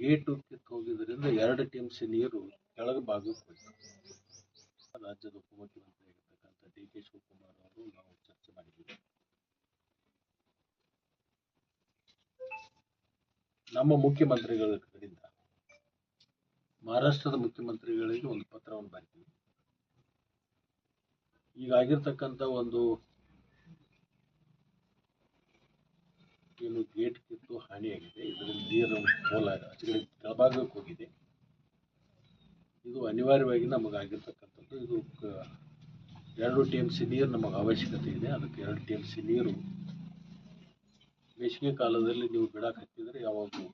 Gate ಕಿತ್ತು ಹೋಗಿದ್ರಿಂದ ಎರಡು T C ನೀರು ಕೆಳಗ ಭಾಗಕ್ಕೆ ಹೋಯಿತು ರಾಜ್ಯದ ಉಪಮುಖ್ಯಮಂತ್ರಿ ಆಗಿರ್ತಕ್ಕಂಥ ಡಿ ಕೆ ಶಿವಕುಮಾರ್ ಅವರು ನಾವು ಚರ್ಚೆ ಮಾಡಿದ್ದೀವಿ. ನಮ್ಮ ಮುಖ್ಯಮಂತ್ರಿಗಳ ಕಡೆಯಿಂದ ಮಹಾರಾಷ್ಟ್ರದ ಮುಖ್ಯಮಂತ್ರಿಗಳಿಗೆ ಒಂದು ಪತ್ರವನ್ನು ಬರೆದಿವಿ ಈಗ ಆಗಿರ್ತಕ್ಕಂಥ ಒಂದು ಏನು ಗೇಟ್ ಕಿತ್ತು ಹಾನಿಯಾಗಿದೆ. ಇದರಲ್ಲಿ ನೀರು ಪೋಲ ಆಚೆಗಡೆ ಕೆಳಭಾಗಕ್ಕೆ ಹೋಗಿದೆ. ಇದು ಅನಿವಾರ್ಯವಾಗಿ ನಮಗೆ ಆಗಿರ್ತಕ್ಕಂಥದ್ದು. ಇದು ಎರಡು ಟಿ ಎಂ ಸಿ ನೀರು ನಮಗೆ ಅವಶ್ಯಕತೆ ಇದೆ. ಅದಕ್ಕೆ ಎರಡು ಟಿ ಎಂ ಸಿ ನೀರು ಬೇಸಿಗೆ ಕಾಲದಲ್ಲಿ ನೀವು ಬಿಡಕ್ಕೆ ಕಟ್ಟಿದರೆ ಯಾವಾಗಲೂ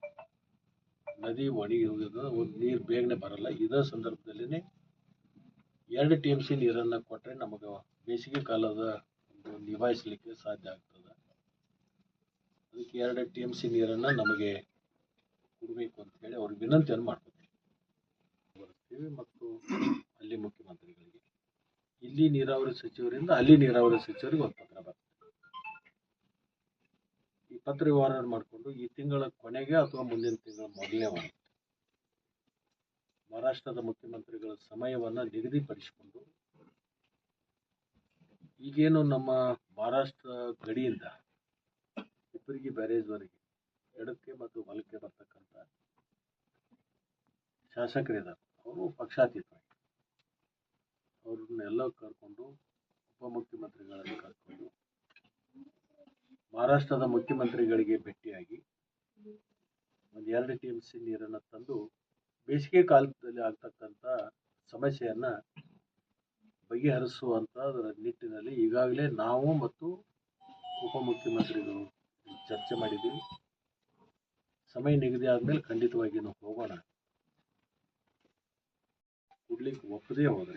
ನದಿ ಒಣಗಿ ಹೋಗಿದ್ರೆ ನೀರು ಬೇಗನೆ ಬರಲ್ಲ. ಇದೇ ಸಂದರ್ಭದಲ್ಲಿನೇ ಎರಡು ಟಿ ಎಂ ಸಿ ನೀರನ್ನು ಕೊಟ್ಟರೆ ನಮಗೆ ಬೇಸಿಗೆ ಕಾಲದ ಒಂದು ನಿಭಾಯಿಸಲಿಕ್ಕೆ ಸಾಧ್ಯ ಆಗ್ತದೆ. ಅದಕ್ಕೆ ಎರಡು ಟಿ ಎಂ ಸಿ ನೀರನ್ನು ನಮಗೆ ಕೊಡಬೇಕು ಅಂತ ಹೇಳಿ ಅವ್ರಿಗೆ ವಿನಂತಿಯನ್ನು ಮಾಡ್ಕೊತೀವಿ. ಬರ್ತೀವಿ ಮತ್ತು ಅಲ್ಲಿ ಮುಖ್ಯಮಂತ್ರಿಗಳಿಗೆ. ಇಲ್ಲಿ ನೀರಾವರಿ ಸಚಿವರಿಂದ ಅಲ್ಲಿ ನೀರಾವರಿ ಸಚಿವರಿಗೆ ಒಂದು ಪತ್ರ ಬರ್ತದೆ. ಈ ಪತ್ರ ವ್ಯವಹಾರ ಮಾಡಿಕೊಂಡು ಈ ತಿಂಗಳ ಕೊನೆಗೆ ಅಥವಾ ಮುಂದಿನ ತಿಂಗಳ ಮೊದಲನೇ ವಾರ ಮಹಾರಾಷ್ಟ್ರದ ಮುಖ್ಯಮಂತ್ರಿಗಳ ಸಮಯವನ್ನು ನಿಗದಿಪಡಿಸಿಕೊಂಡು ಈಗೇನು ನಮ್ಮ ಮಹಾರಾಷ್ಟ್ರ ಗಡಿಯಿಂದ ಹಿಪ್ಪರಗಿ ಬ್ಯಾರೇಜ್ವರೆಗೆ ಎಡಕ್ಕೆ ಮತ್ತು ಬಲಕ್ಕೆ ಬರ್ತಕ್ಕಂಥ ಶಾಸಕರಿದ್ದಾರೆ. ಅವರು ಪಕ್ಷಾತೀತವಾಗಿ ಅವ್ರನ್ನೆಲ್ಲ ಕರ್ಕೊಂಡು ಉಪಮುಖ್ಯಮಂತ್ರಿಗಳನ್ನು ಕರ್ಕೊಂಡು ಮಹಾರಾಷ್ಟ್ರದ ಮುಖ್ಯಮಂತ್ರಿಗಳಿಗೆ ಭೇಟಿಯಾಗಿ ಒಂದು ಎರಡು ಟಿ ಎಂ ಸಿ ನೀರನ್ನು ತಂದು ಬೇಸಿಗೆ ಕಾಲದಲ್ಲಿ ಆಗ್ತಕ್ಕಂಥ ಸಮಸ್ಯೆಯನ್ನು ಬಗೆಹರಿಸುವಂಥ ನಿಟ್ಟಿನಲ್ಲಿ ಈಗಾಗಲೇ ನಾವು ಮತ್ತು ಉಪಮುಖ್ಯಮಂತ್ರಿಗಳು ಚರ್ಚೆ ಮಾಡಿದ್ದೀವಿ. ಸಮಯ ನಿಗದಿ ಆದಮೇಲೆ ಖಂಡಿತವಾಗಿ ನಾವು ಹೋಗೋಣ. ಕೊಡ್ಲಿಕ್ಕೆ ಒಪ್ಪದೇ ಹೋದರೆ